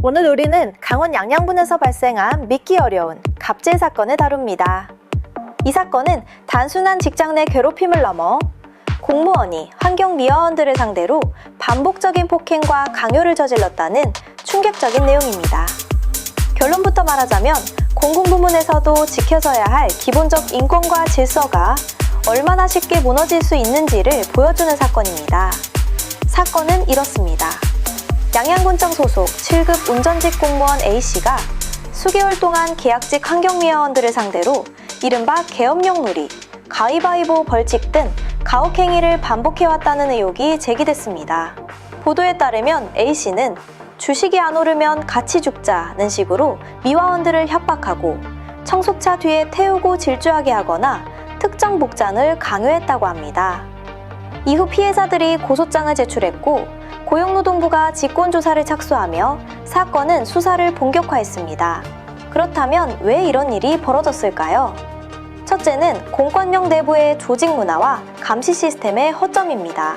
오늘 우리는 강원 양양군에서 발생한 믿기 어려운 갑질 사건을 다룹니다. 이 사건은 단순한 직장 내 괴롭힘을 넘어 공무원이 환경미화원들을 상대로 반복적인 폭행과 강요를 저질렀다는 충격적인 내용입니다. 결론부터 말하자면 공공부문에서도 지켜져야 할 기본적 인권과 질서가 얼마나 쉽게 무너질 수 있는지를 보여주는 사건입니다. 사건은 이렇습니다. 양양군청 소속 7급 운전직 공무원 A씨가 수개월 동안 계약직 환경미화원들을 상대로 이른바 계엄령 놀이, 가위바위보 벌칙 등 가혹행위를 반복해왔다는 의혹이 제기됐습니다. 보도에 따르면 A씨는 주식이 안 오르면 같이 죽자는 식으로 미화원들을 협박하고 청소차 뒤에 태우고 질주하게 하거나 특정 복장을 강요했다고 합니다. 이후 피해자들이 고소장을 제출했고 고용노동부가 직권조사를 착수하며 사건은 수사를 본격화했습니다. 그렇다면 왜 이런 일이 벌어졌을까요? 첫째는 공권력 내부의 조직 문화와 감시 시스템의 허점입니다.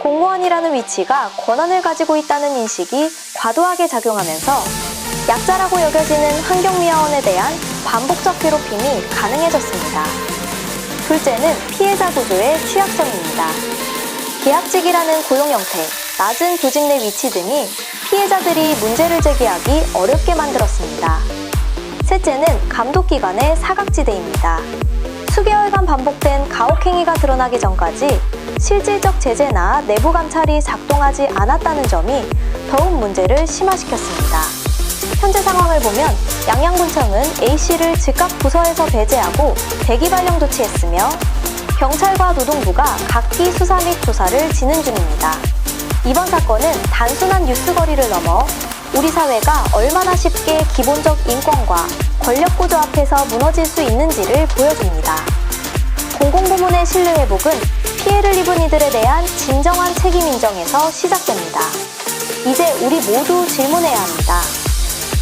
공무원이라는 위치가 권한을 가지고 있다는 인식이 과도하게 작용하면서 약자라고 여겨지는 환경미화원에 대한 반복적 괴롭힘이 가능해졌습니다. 둘째는 피해자 구조의 취약성입니다. 계약직이라는 고용 형태, 낮은 조직 내 위치 등이 피해자들이 문제를 제기하기 어렵게 만들었습니다. 셋째는 감독기관의 사각지대입니다. 수개월간 반복된 가혹행위가 드러나기 전까지 실질적 제재나 내부 감찰이 작동하지 않았다는 점이 더욱 문제를 심화시켰습니다. 현재 상황을 보면 양양군청은 A씨를 즉각 부서에서 배제하고 대기 발령 조치했으며 경찰과 노동부가 각기 수사 및 조사를 진행 중입니다. 이번 사건은 단순한 뉴스거리를 넘어 우리 사회가 얼마나 쉽게 기본적 인권과 권력 구조 앞에서 무너질 수 있는지를 보여줍니다. 공공부문의 신뢰 회복은 피해를 입은 이들에 대한 진정한 책임 인정에서 시작됩니다. 이제 우리 모두 질문해야 합니다.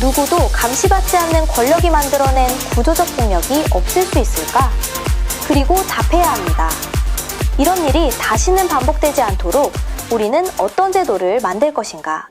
누구도 감시받지 않는 권력이 만들어낸 구조적 폭력이 없을 수 있을까? 그리고 답해야 합니다. 이런 일이 다시는 반복되지 않도록 우리는 어떤 제도를 만들 것인가?